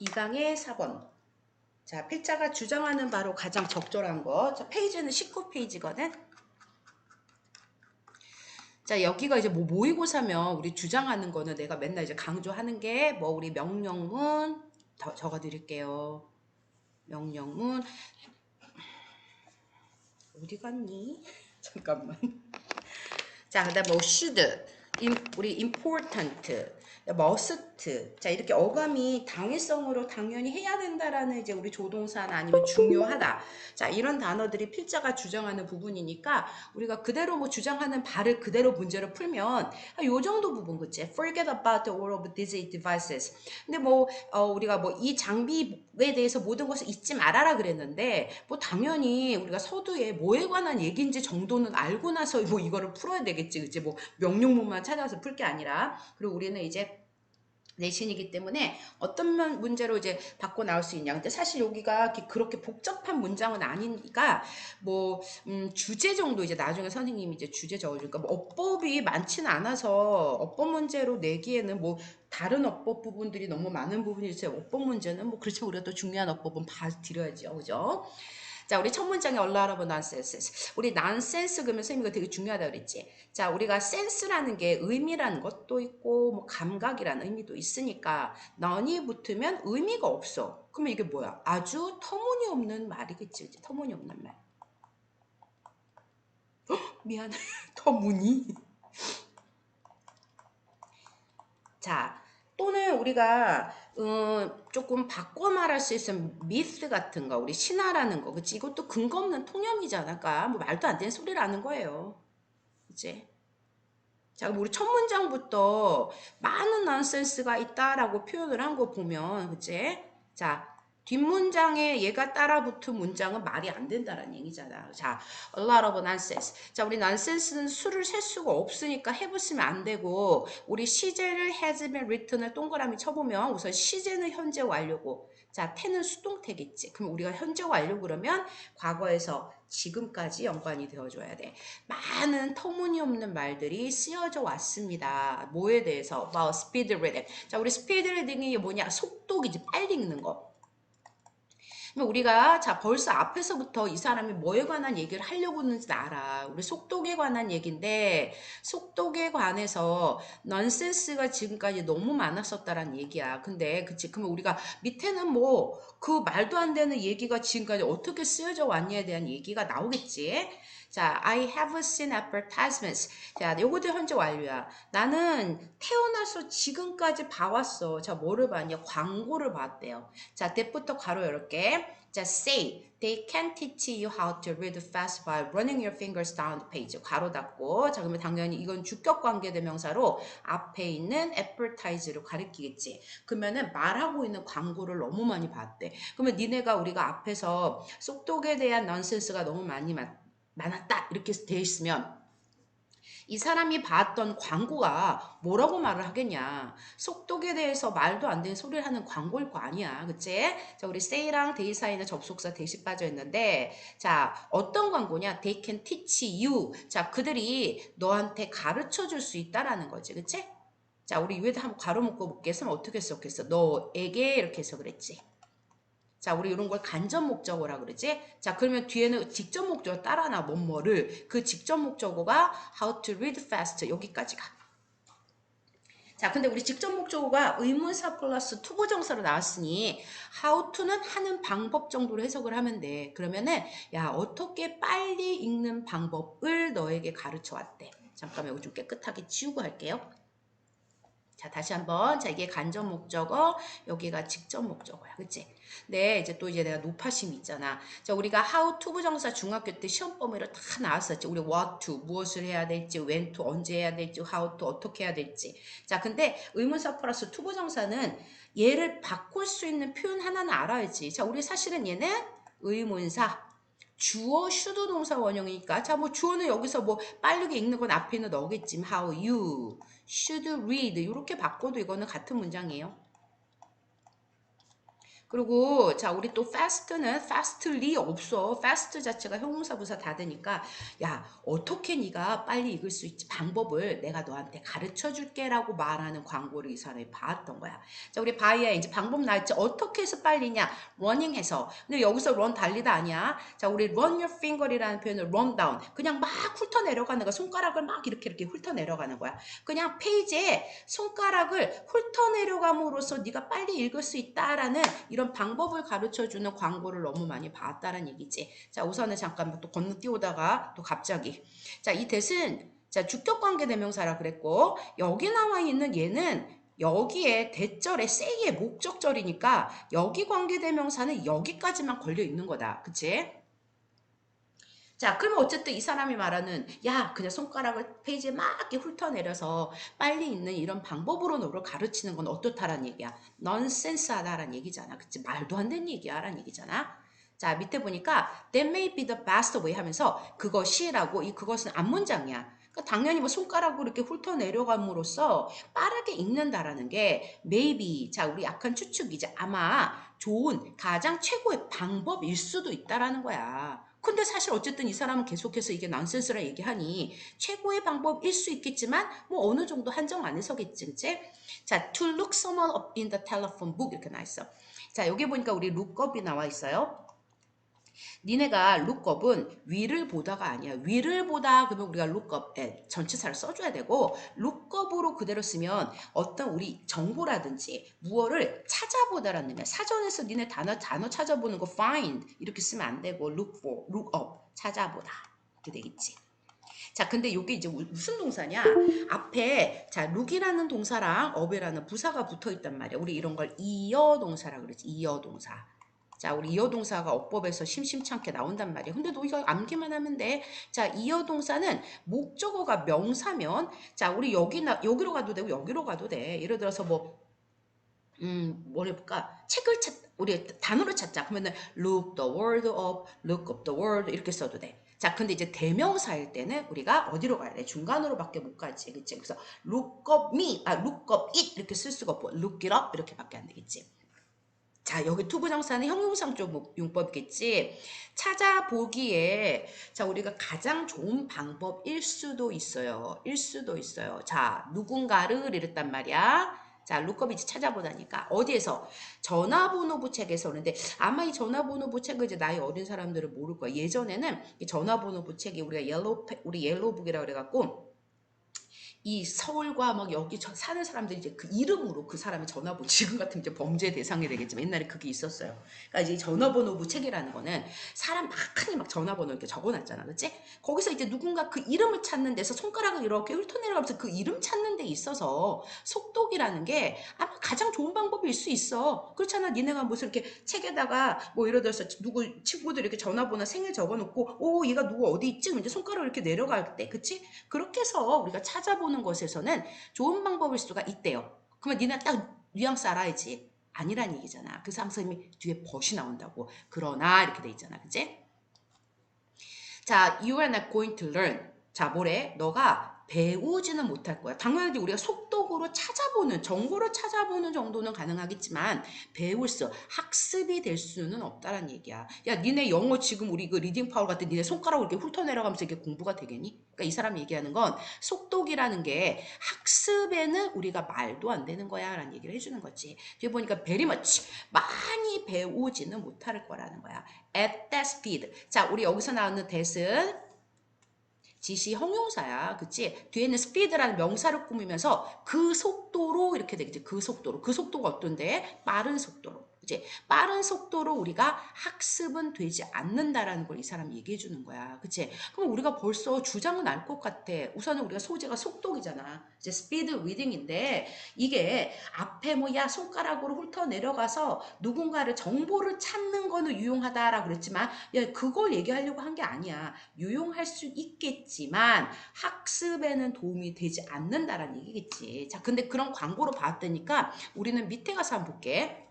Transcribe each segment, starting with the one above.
2강의 4번. 자, 필자가 주장하는 바로 가장 적절한 거. 자, 페이지는 19페이지거든. 자, 여기가 이제 뭐 모의고사면 우리 주장하는 거는 내가 맨날 이제 강조하는 게 뭐 우리 명령문 더 적어 드릴게요. 명령문 어디 갔니? 잠깐만. 자, 그다음 뭐 should, 임, 우리 important, must. 자, 이렇게 어감이 당위성으로 당연히 해야 된다라는 이제 우리 조동사나 아니면 중요하다. 자, 이런 단어들이 필자가 주장하는 부분이니까 우리가 그대로 뭐 주장하는 바를 그대로 문제를 풀면 아, 요 정도 부분 그치? Forget about all of these devices. 근데 뭐 어, 우리가 뭐 이 장비에 대해서 모든 것을 잊지 말아라 그랬는데 뭐 당연히 우리가 서두에 뭐에 관한 얘기인지 정도는 알고 나서 뭐 이거를 풀어야 되겠지 그치? 뭐 명령문만 찾아서 풀 게 아니라 그리고 우리는 이제 내신이기 때문에 어떤 면- 문제로 이제 바꿔 나올 수 있냐. 근데 사실 여기가 그렇게 복잡한 문장은 아니니까 뭐 음, 주제 정도 이제 나중에 선생님이 이제 주제 적어주니까 뭐 어법이 많지는 않아서 어법 문제로 내기에는 뭐 다른 어법 부분들이 너무 많은 부분이 있어요. 어법 문제는 뭐 그렇죠. 우리가 또 중요한 어법은 봐드려야죠. 그죠? 자, 우리 첫 문장에 of nonsense. 우리 nonsense 그러면 선생님 이거 되게 중요하다 그랬지. 자, 우리가 sense라는 게 의미라는 것도 있고 뭐 감각이라는 의미도 있으니까 none이 붙으면 의미가 없어. 그러면 이게 뭐야? 아주 터무니없는 말이겠지. 그치? 터무니없는 말. 헉, 미안해. 터무니. 자, 또는 우리가 어, 조금 바꿔 말할 수 있으면 미스 같은 거, 우리 신화라는 거, 그치? 이것도 근거 없는 통념이잖아. 그러니까 뭐 말도 안 되는 소리라는 거예요. 그치? 자, 우리 첫 문장부터 많은 넌센스가 있다라고 표현을 한 거 보면, 그치? 자, 뒷문장에 얘가 따라 붙은 문장은 말이 안 된다라는 얘기잖아. 자, a lot of nonsense. 자, 우리 nonsense는 수를 셀 수가 없으니까 해보시면 안 되고, 우리 시제를 has been written을 동그라미 쳐보면 우선 시제는 현재 완료고, 자, 태는 수동태겠지. 그럼 우리가 현재 완료 그러면 과거에서 지금까지 연관이 되어줘야 돼. 많은 터무니없는 말들이 쓰여져 왔습니다. 뭐에 대해서? about speed reading. 자, 우리 speed reading이 뭐냐? 속독이지. 빨리 읽는 거. 우리가 자 벌써 앞에서부터 이 사람이 뭐에 관한 얘기를 하려고 하는지 알아. 우리 속독에 관한 얘기인데 속독에 관해서 넌센스가 지금까지 너무 많았었다라는 얘기야. 근데 그치 그러면 우리가 밑에는 뭐 그 말도 안 되는 얘기가 지금까지 어떻게 쓰여져 왔냐에 대한 얘기가 나오겠지. 자, I have seen advertisements. 자, 요것도 현재 완료야. 나는 태어나서 지금까지 봐왔어. 자, 뭐를 봤냐? 광고를 봤대요. 자, that부터 가로 열게. 자, say they can teach you how to read fast by running your fingers down the page. 가로 닫고. 자, 그러면 당연히 이건 주격 관계 대명사로 앞에 있는 advertise를 가리키겠지. 그러면은 말하고 있는 광고를 너무 많이 봤대. 그러면 니네가 우리가 앞에서 속독에 대한 넌센스가 너무 많이 많, 많았다. 이렇게 돼 있으면 이 사람이 봤던 광고가 뭐라고 말을 하겠냐. 속독에 대해서 말도 안 되는 소리를 하는 광고일 거 아니야. 그치? 자, 우리 say랑 they 사이는 접속사 대시 빠져 있는데, 자, 어떤 광고냐? They can teach you. 자, 그들이 너한테 가르쳐 줄 수 있다라는 거지. 그치? 자, 우리 위에다 한번 가로 묶어 볼겠으면 어떻게 썼겠어? 너에게 이렇게 해서 그랬지. 자, 우리 이런 걸 간접 목적어라 그러지? 자, 그러면 뒤에는 직접 목적어 따라나 뭐뭐를 그 직접 목적어가 how to read fast 여기까지 가. 자, 근데 우리 직접 목적어가 의문사 플러스 투부정사로 나왔으니 how to는 하는 방법 정도로 해석을 하면 돼. 그러면은 야, 어떻게 빨리 읽는 방법을 너에게 가르쳐 왔대. 잠깐만 이거 좀 깨끗하게 지우고 할게요. 자, 다시 한번. 자, 이게 간접 목적어, 여기가 직접 목적어야. 그치? 네, 이제 또 이제 내가 노파심 있잖아. 자, 우리가 how to 부정사 중학교 때 시험 범위로 다 나왔었지. 우리 what to, 무엇을 해야 될지, when to, 언제 해야 될지, how to, 어떻게 해야 될지. 자, 근데 의문사 플러스 to 부정사는 얘를 바꿀 수 있는 표현 하나는 알아야지. 자, 우리 사실은 얘는 의문사, 주어 슈드 동사 원형이니까 자 뭐 주어는 여기서 뭐 빠르게 읽는 건 앞에 있는 너겠지 how you should read. 이렇게 바꿔도 이거는 같은 문장이에요 그리고 자 우리 또 fast는 fastly 없어. fast 자체가 형용사 부사 다 되니까 야 어떻게 네가 빨리 읽을 수 있지 방법을 내가 너한테 가르쳐 줄게라고 말하는 광고를 이 사람이 봤던 거야. 자 우리 바이야 이제 방법 나왔지 어떻게 해서 빨리냐 running 해서 근데 여기서 run 달리다 아니야. 자 우리 run your finger이라는 표현을 run down 그냥 막 훑어 내려가는 거야. 손가락을 막 이렇게 이렇게 훑어 내려가는 거야. 그냥 페이지에 손가락을 훑어 내려감으로써 네가 빨리 읽을 수 있다라는 이런 방법을 가르쳐 주는 광고를 너무 많이 봤다는 얘기지. 자, 우선은 잠깐 또 건너뛰어다가 또 갑자기. 자, 이 대신 자, 주격 관계 대명사라 그랬고 여기 나와 있는 얘는 여기에 대절에 say의 목적절이니까 여기 관계 대명사는 여기까지만 걸려 있는 거다. 그치? 자, 그러면 어쨌든 이 사람이 말하는 야, 그냥 손가락을 페이지에 막 이렇게 훑어내려서 빨리 읽는 이런 방법으로 너를 가르치는 건 어떻다라는 얘기야. 넌센스하다라는 얘기잖아. 그치? 말도 안 되는 얘기야 라는 얘기잖아. 자, 밑에 보니까 that may be the best way 하면서 그것이라고 이 그것은 앞문장이야. 그러니까 당연히 뭐 손가락으로 이렇게 훑어 내려감으로써 빠르게 읽는다라는 게 maybe 자 우리 약한 추측이지 아마 좋은 가장 최고의 방법일 수도 있다라는 거야. 근데 사실 어쨌든 이 사람은 계속해서 이게 난센스라 얘기하니 최고의 방법일 수 있겠지만 뭐 어느 정도 한정 안에서겠지 그치? 자 to look someone up in the telephone book. 이렇게 나와 있어. 자 여기 보니까 우리 lookup이 나와 있어요 니네가 lookup은 위를 보다가 아니야. 위를 보다 그러면 우리가 lookup에 전치사를 써줘야 되고 lookup으로 그대로 쓰면 어떤 우리 정보라든지 무엇을 찾아보다라는 의미야. 사전에서 니네 단어 단어 찾아보는 거 find 이렇게 쓰면 안 되고 look for, look up 찾아보다 이렇게 되겠지. 자, 근데 이게 이제 무슨 동사냐? 앞에 자, look이라는 동사랑 up이라는 부사가 붙어 있단 말이야. 우리 이런 걸 이어 동사라 그러지. 이어 동사. 자, 우리 이어동사가 어법에서 심심찮게 나온단 말이에요. 근데 너 이거 암기만 하면 돼. 자, 이어동사는 목적어가 명사면, 자, 우리 여기 나 여기로 가도 되고 여기로 가도 돼. 예를 들어서 뭐, 음, 뭘 해볼까? 책을 찾, 우리 단어를 찾자. 그러면은 look the word up, look up the word 이렇게 써도 돼. 자, 근데 이제 대명사일 때는 우리가 어디로 가야 돼? 중간으로밖에 못 가지. 그치? 그래서 look up me, 아, look up it 이렇게 쓸 수가 없고 look it up 이렇게밖에 안 되겠지. 자, 여기 투부정사는 형용사적 용법이겠지. 찾아보기에 자, 우리가 가장 좋은 방법일 수도 있어요. 일 수도 있어요. 자, 누군가를 이랬단 말이야. 자, 룩업이지 찾아보다니까 어디에서 전화번호부 책에서 오는데 아마 이 전화번호부 책을 이제 나이 어린 사람들은 모를 거야. 예전에는 이 전화번호부 책이 우리가 옐로우 우리 옐로우북이라 그래 갖고 이 서울과 막 여기 사는 사람들이 이제 그 이름으로 그 사람의 전화번호 지금 같은 이제 범죄 대상이 되겠지만 옛날에 그게 있었어요. 그러니까 이제 전화번호부 책이라는 거는 사람 많이 막 전화번호 이렇게 적어놨잖아, 그렇지? 거기서 이제 누군가 그 이름을 찾는 데서 손가락을 이렇게 훑어내려가면서 그 이름 찾는 데 있어서 속독이라는 게 아마 가장 좋은 방법일 수 있어. 그렇잖아, 니네가 무슨 이렇게 책에다가 뭐 예를 들어서 누구 친구들 이렇게 전화번호 생일 적어놓고 오 얘가 누구 어디 있지? 이제 손가락을 이렇게 내려갈 때, 그치? 그렇게 해서 우리가 찾아보 는 해보는 것에서는 좋은 방법일 수가 있대요. 그러면 니네 딱 뉘앙스 알아야지. 아니란 얘기잖아. 그래서 항상 뒤에 벗이 나온다고. 그러나 이렇게 돼 있잖아. 그치? 자, you are not going to learn. 자, 뭐래? 너가 배우지는 못할 거야. 당연히 우리가 속독으로 찾아보는, 정보를 찾아보는 정도는 가능하겠지만, 배울 수, 학습이 될 수는 없다는 얘기야. 야, 니네 영어 지금 우리 그 리딩 파워 같은 니네 손가락으로 이렇게 훑어내려가면서 이게 공부가 되겠니? 그러니까 이 사람이 얘기하는 건 속독이라는 게 학습에는 우리가 말도 안 되는 거야. 라는 얘기를 해주는 거지. 뒤에 보니까 much, 많이 배우지는 못할 거라는 거야. at that speed. 자, 우리 여기서 나오는 that은 지시 형용사야. 그치? 뒤에는 speed라는 명사를 꾸미면서 그 속도로 이렇게 되겠지. 그 속도로. 그 속도가 어떤데? 빠른 속도로. 이제 빠른 속도로 우리가 학습은 되지 않는다라는 걸 이 사람이 얘기해 주는 거야. 그치? 그럼 우리가 벌써 주장은 알 것 같아. 우선은 우리가 소재가 속독이잖아. 이제 스피드 리딩인데 이게 앞에 뭐 야 손가락으로 훑어 내려가서 누군가를 정보를 찾는 거는 유용하다라고 그랬지만 야 그걸 얘기하려고 한 게 아니야. 유용할 수 있겠지만 학습에는 도움이 되지 않는다라는 얘기겠지. 자, 근데 그런 광고로 봤더니까 우리는 밑에 가서 한번 볼게.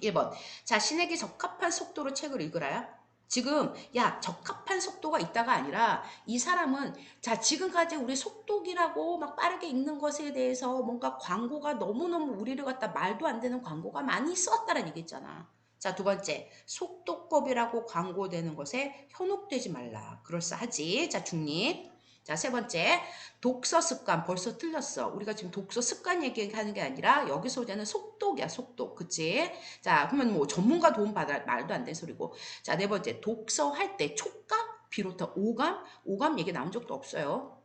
1번. 자신에게 적합한 속도로 책을 읽으라요. 지금 야 적합한 속도가 있다가 아니라 이 사람은 자 지금까지 우리 속독이라고 막 빠르게 읽는 것에 대해서 뭔가 광고가 너무너무 우리를 갖다 말도 안 되는 광고가 많이 썼다는 얘기했잖아. 자, 두 번째, 속도법이라고 광고되는 것에 현혹되지 말라. 그럴싸하지. 자, 중립. 자, 세 번째, 독서 습관. 벌써 틀렸어. 우리가 지금 독서 습관 얘기하는 게 아니라 여기서 오자는 속독이야, 속독. 그치? 자, 그러면 뭐 전문가 도움 받아 말도 안 되는 소리고. 자, 네 번째, 독서할 때 촉감 비롯한 오감? 오감 얘기 나온 적도 없어요.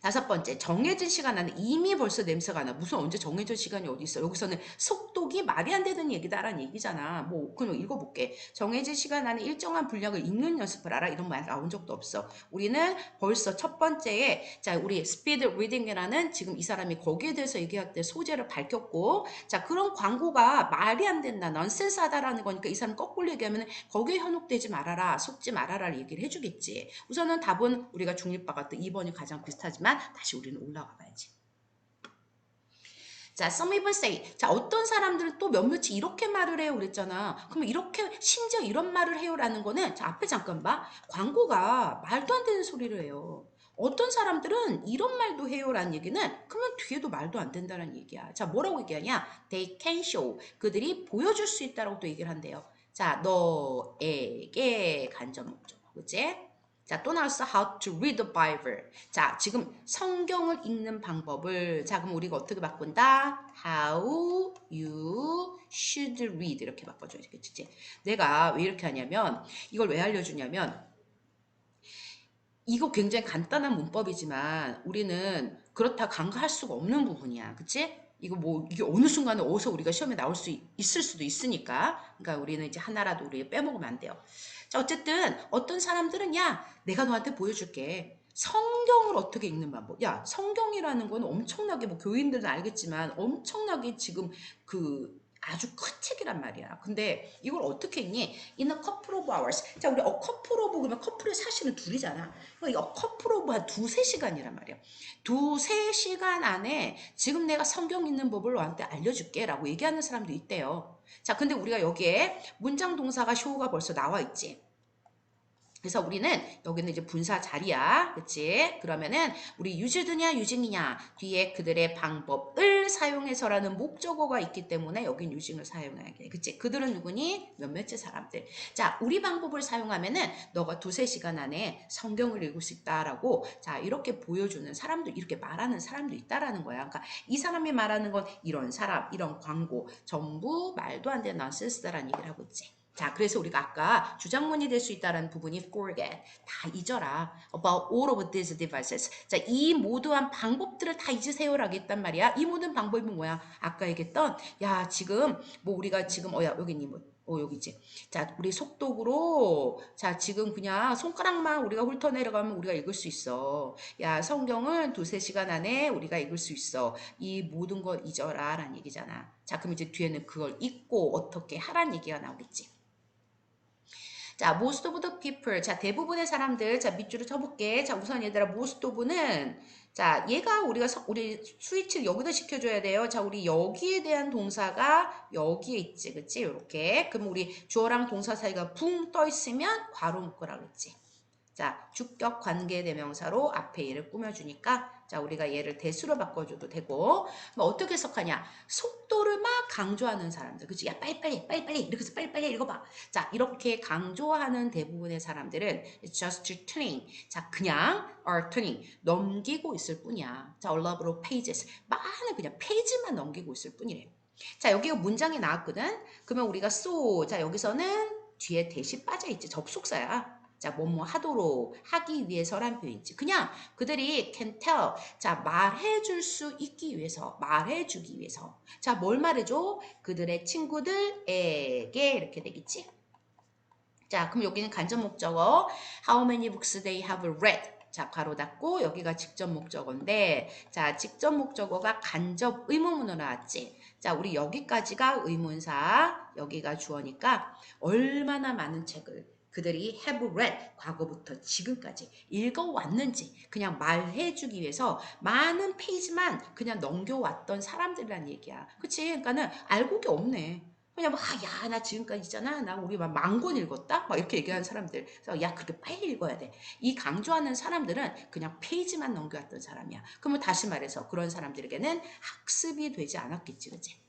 다섯 번째, 정해진 시간 안에 이미 벌써 냄새가 나. 무슨 언제 정해진 시간이 어디 있어? 여기서는 속독이 말이 안 되는 얘기다라는 얘기잖아. 뭐, 그럼 읽어볼게. 정해진 시간 안에 일정한 분량을 읽는 연습을 하라. 이런 말 나온 적도 없어. 우리는 벌써 첫 번째에, 자, 우리 스피드 리딩이라는 지금 이 사람이 거기에 대해서 얘기할 때 소재를 밝혔고, 자, 그런 광고가 말이 안 된다. 넌센스 하다라는 거니까 이 사람 거꾸로 얘기하면 거기에 현혹되지 말아라. 속지 말아라. 얘기를 해주겠지. 우선은 답은 우리가 중립과 같은 2번이 가장 비슷하지만, 다시 우리는 올라가 봐야지. 자, some even say. 자, 어떤 사람들은 또 몇몇이 이렇게 말을 해요. 그랬잖아. 그러면 이렇게, 심지어 이런 말을 해요라는 거는, 자, 앞에 잠깐 봐. 광고가 말도 안 되는 소리를 해요. 어떤 사람들은 이런 말도 해요라는 얘기는 그러면 뒤에도 말도 안 된다는 얘기야. 자, 뭐라고 얘기하냐? They can show. 그들이 보여줄 수 있다라고 또 얘기를 한대요. 자, 너에게 간접 목적. 그치? 자, 또 나왔어. How to read the Bible. 자, 지금 성경을 읽는 방법을. 자, 그럼 우리가 어떻게 바꾼다? How you should read. 이렇게 바꿔줘야겠지. 내가 왜 이렇게 하냐면, 이걸 왜 알려주냐면, 이거 굉장히 간단한 문법이지만, 우리는 그렇다 간과할 수가 없는 부분이야. 그치? 이거 뭐, 이게 어느 순간에 어디서 우리가 시험에 나올 수 있을 수도 있으니까. 그러니까 우리는 이제 하나라도 우리 빼먹으면 안 돼요. 자, 어쨌든 어떤 사람들은 야, 내가 너한테 보여줄게. 성경을 어떻게 읽는 방법. 야, 성경이라는 건 엄청나게 뭐 교인들은 알겠지만 엄청나게 지금 그 아주 큰 책이란 말이야. 근데 이걸 어떻게 읽니? In a couple of hours. 자, 우리 a couple of 그러면 커플의 사실은 둘이잖아. 이 a couple of 한 두세 시간이란 말이야. 두세 시간 안에 지금 내가 성경 읽는 법을 너한테 알려줄게 라고 얘기하는 사람도 있대요. 자, 근데 우리가 여기에 문장 동사가 쇼가 벌써 나와 있지. 그래서 우리는 여기는 이제 분사 자리야. 그치? 그러면은 우리 유즈드냐 유징이냐 뒤에 그들의 방법을 사용해서라는 목적어가 있기 때문에 여긴 유징을 사용해야 돼. 그치? 그들은 누구니? 몇몇째 사람들. 자, 우리 방법을 사용하면은 너가 두세 시간 안에 성경을 읽을 수 있다라고 자, 이렇게 보여주는 사람도 이렇게 말하는 사람도 있다라는 거야. 그러니까 이 사람이 말하는 건 이런 사람, 이런 광고 전부 말도 안 되는 넌센스다라는 얘기를 하고 있지. 자, 그래서 우리가 아까 주장문이 될 수 있다는 부분이 forget. 다 잊어라. About all of these devices. 자, 이 모두한 방법들을 다 잊으세요라고 했단 말이야. 이 모든 방법이 뭐야? 아까 얘기했던, 야, 지금, 뭐 우리가 지금, 어, 야, 여기 니 뭐, 어, 여기 있지. 자, 우리 속독으로, 자, 지금 그냥 손가락만 우리가 훑어 내려가면 우리가 읽을 수 있어. 야, 성경은 두세 시간 안에 우리가 읽을 수 있어. 이 모든 걸 잊어라. 라는 얘기잖아. 자, 그럼 이제 뒤에는 그걸 잊고 어떻게 하란 얘기가 나오겠지. 자, most of the people. 자, 대부분의 사람들. 자, 밑줄을 쳐볼게. 자, 우선 얘들아, most of는 자, 얘가 우리가 서, 우리 스위치를 여기다 시켜줘야 돼요. 자, 우리 여기에 대한 동사가 여기에 있지, 그치? 이렇게. 그럼 우리 주어랑 동사 사이가 붕 떠 있으면 괄호 묶으라 그랬지. 자, 주격 관계 대명사로 앞에 얘를 꾸며주니까 자, 우리가 얘를 대수로 바꿔줘도 되고, 뭐 어떻게 해석하냐? 속도를 막 강조하는 사람들. 그치? 야, 빨리빨리, 빨리빨리. 이렇게 해서 빨리빨리 읽어봐. 자, 이렇게 강조하는 대부분의 사람들은 just turning. 자, 그냥 are turning. 넘기고 있을 뿐이야. 자, all over pages. 많은 그냥 페이지만 넘기고 있을 뿐이래. 자, 여기가 문장이 나왔거든? 그러면 우리가 so. 자, 여기서는 뒤에 대시 빠져있지. 접속사야. 자, 뭐뭐 하도록 하기 위해서란 표현이지. 그냥 그들이 can tell. 자, 말해줄 수 있기 위해서, 말해주기 위해서. 자, 뭘 말해줘? 그들의 친구들에게 이렇게 되겠지. 자, 그럼 여기는 간접 목적어. How many books they have read? 자, 괄호 닫고 여기가 직접 목적어인데 자, 직접 목적어가 간접 의문문으로 나왔지. 자, 우리 여기까지가 의문사, 여기가 주어니까 얼마나 많은 책을 그들이 have read 과거부터 지금까지 읽어왔는지 그냥 말해주기 위해서 많은 페이지만 그냥 넘겨왔던 사람들이란 얘기야. 그치? 그러니까는 알고 게 없네. 그냥 막, 아, 야, 나 지금까지 있잖아. 나 우리 막 망권 읽었다? 막 이렇게 얘기하는 사람들. 그래서 야, 그렇게 빨리 읽어야 돼. 이 강조하는 사람들은 그냥 페이지만 넘겨왔던 사람이야. 그러면 다시 말해서 그런 사람들에게는 학습이 되지 않았겠지, 그치?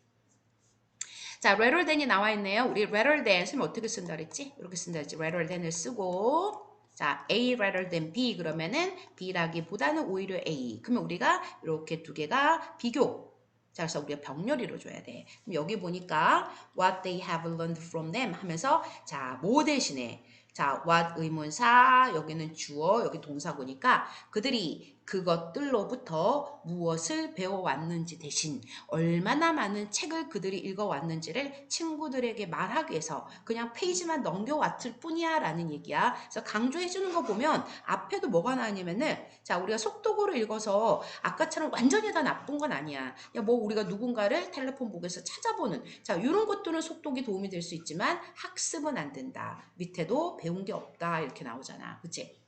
자, rather than이 나와 있네요. 우리 rather than 쓰면 어떻게 쓴다 그랬지? 이렇게 쓴다 그랬지. rather than을 쓰고 자, A rather than B 그러면은 B라기보다는 오히려 A. 그러면 우리가 이렇게 두 개가 비교. 자, 그래서 우리가 병렬이로 줘야 돼. 그럼 여기 보니까 what they have learned from them 하면서 자, 뭐 대신에 자, what 의문사, 여기는 주어, 여기 동사고니까 그들이 그것들로부터 무엇을 배워왔는지 대신 얼마나 많은 책을 그들이 읽어왔는지를 친구들에게 말하기 위해서 그냥 페이지만 넘겨왔을 뿐이야 라는 얘기야. 그래서 강조해주는 거 보면 앞에도 뭐가 나냐면은 자, 우리가 속독어를 읽어서 아까처럼 완전히 다 나쁜 건 아니야. 야, 뭐 우리가 누군가를 텔레폰 보고서 찾아보는 자, 이런 것들은 속독이 도움이 될 수 있지만 학습은 안 된다. 밑에도 배운 게 없다. 이렇게 나오잖아. 그치?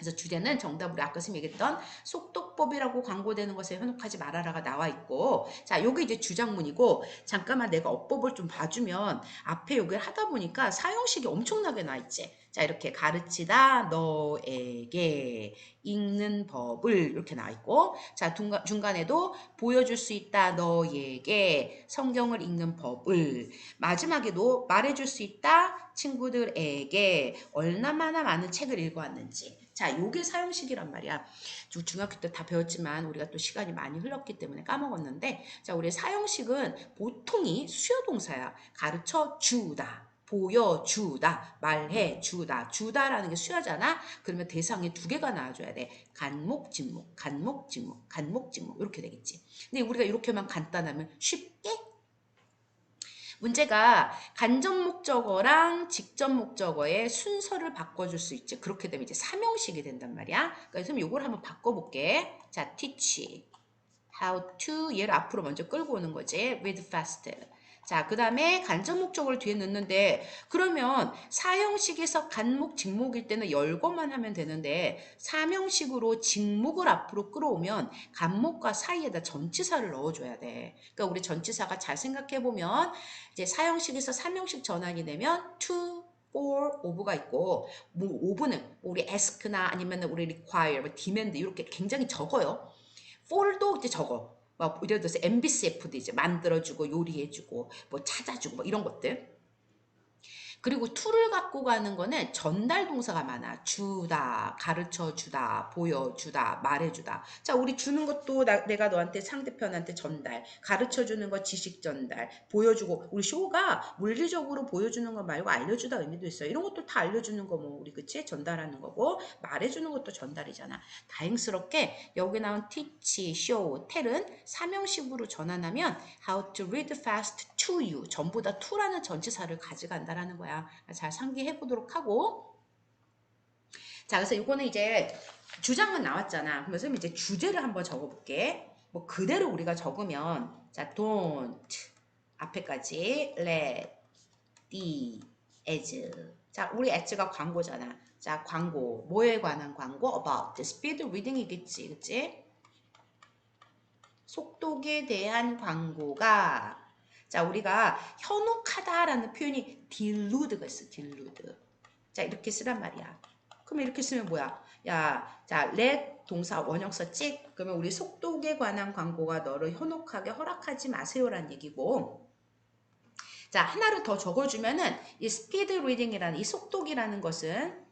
그래서 주제는 정답으로 아까 선생님 얘기했던 속독법이라고 광고되는 것에 현혹하지 말아라가 나와 있고 자 요게 이제 주장문이고 잠깐만 내가 어법을 좀 봐주면 앞에 요걸 하다 보니까 사용식이 엄청나게 나와 있지. 자 이렇게 가르치다 너에게 읽는 법을 이렇게 나와 있고 자 중간, 중간에도 보여줄 수 있다 너에게 성경을 읽는 법을 마지막에도 말해줄 수 있다 친구들에게 얼마나 많은 책을 읽어왔는지 자, 요게 사용식이란 말이야. 주- 중학교 때 다 배웠지만 우리가 또 시간이 많이 흘렀기 때문에 까먹었는데 자, 우리 사용식은 보통이 수요 동사야. 가르쳐 주다. 보여주다, 말해주다, 주다라는 게 수요잖아. 그러면 대상에 두 개가 나와줘야 돼. 간목, 진목, 간목, 진목, 간목, 진목 이렇게 되겠지. 근데 우리가 이렇게만 간단하면 쉽게 문제가 간접 목적어랑 직접 목적어의 순서를 바꿔줄 수 있지. 그렇게 되면 이제 삼형식이 된단 말이야. 그래서 이걸 한번 바꿔볼게. 자, teach, how to 얘를 앞으로 먼저 끌고 오는 거지. read fast. 자, 그 다음에 간접 목적어를 뒤에 넣는데 그러면 사형식에서 간목, 직목일 때는 열거만 하면 되는데 사명식으로 직목을 앞으로 끌어오면 간목과 사이에다 전치사를 넣어줘야 돼. 그러니까 우리 전치사가 잘 생각해보면 이제 사형식에서 삼형식 전환이 되면 to, for, of가 있고 뭐 of는 우리 ask나 아니면 우리 require, 뭐 demand 이렇게 굉장히 적어요. for도 이제 적어. 막 예를 들어서 MBCF도 이제 만들어주고 요리해주고 뭐 찾아주고 뭐 이런 것들. 그리고 to를 갖고 가는 거는 전달 동사가 많아. 주다, 가르쳐 주다, 보여주다, 말해주다. 자, 우리 주는 것도 나- 내가 너한테 상대편한테 전달, 가르쳐 주는 거 지식 전달, 보여주고 우리 쇼가 물리적으로 보여주는 거 말고 알려주다 의미도 있어요. 이런 것도 다 알려주는 거 뭐 우리 그치? 전달하는 거고 말해주는 것도 전달이잖아. 다행스럽게 여기 나온 teach, show, tell은 삼형식으로 전환하면 how to read fast to you 전부 다 to라는 전치사를 가져간다라는 거야. 잘 상기해 보도록 하고 자 그래서 이거는 이제 주장은 나왔잖아. 그러면 선생님 이제 주제를 한번 적어볼게. 뭐 그대로 우리가 적으면 자 don't 앞에까지 let the as 자 우리 as가 광고잖아. 자 광고 뭐에 관한 광고 about the speed reading이겠지, 그치? 속독에 대한 광고가 자 우리가 현혹하다라는 표현이 delude가 있어, delude. 자 이렇게 쓰란 말이야. 그러면 이렇게 쓰면 뭐야? 야, 자 let 동사 원형 썼지? 그러면 우리 속독에 관한 광고가 너를 현혹하게 허락하지 마세요라는 얘기고. 자 하나를 더 적어주면은 이 speed reading이라는 이 속독이라는 것은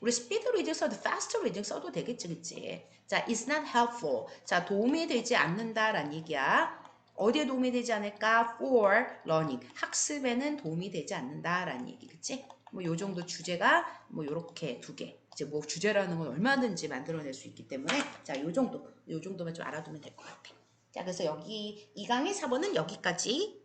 우리 speed reading 써도 fast reading 써도 되겠지, 그치? 자, it's not helpful. 자, 도움이 되지 않는다라는 얘기야. 어디에 도움이 되지 않을까? for learning. 학습에는 도움이 되지 않는다라는 얘기, 그치? 뭐, 요 정도 주제가 뭐, 요렇게 두 개. 이제 뭐, 주제라는 건 얼마든지 만들어낼 수 있기 때문에, 자, 요 정도, 요 정도만 좀 알아두면 될 것 같아. 자, 그래서 여기 이 강의 4번은 여기까지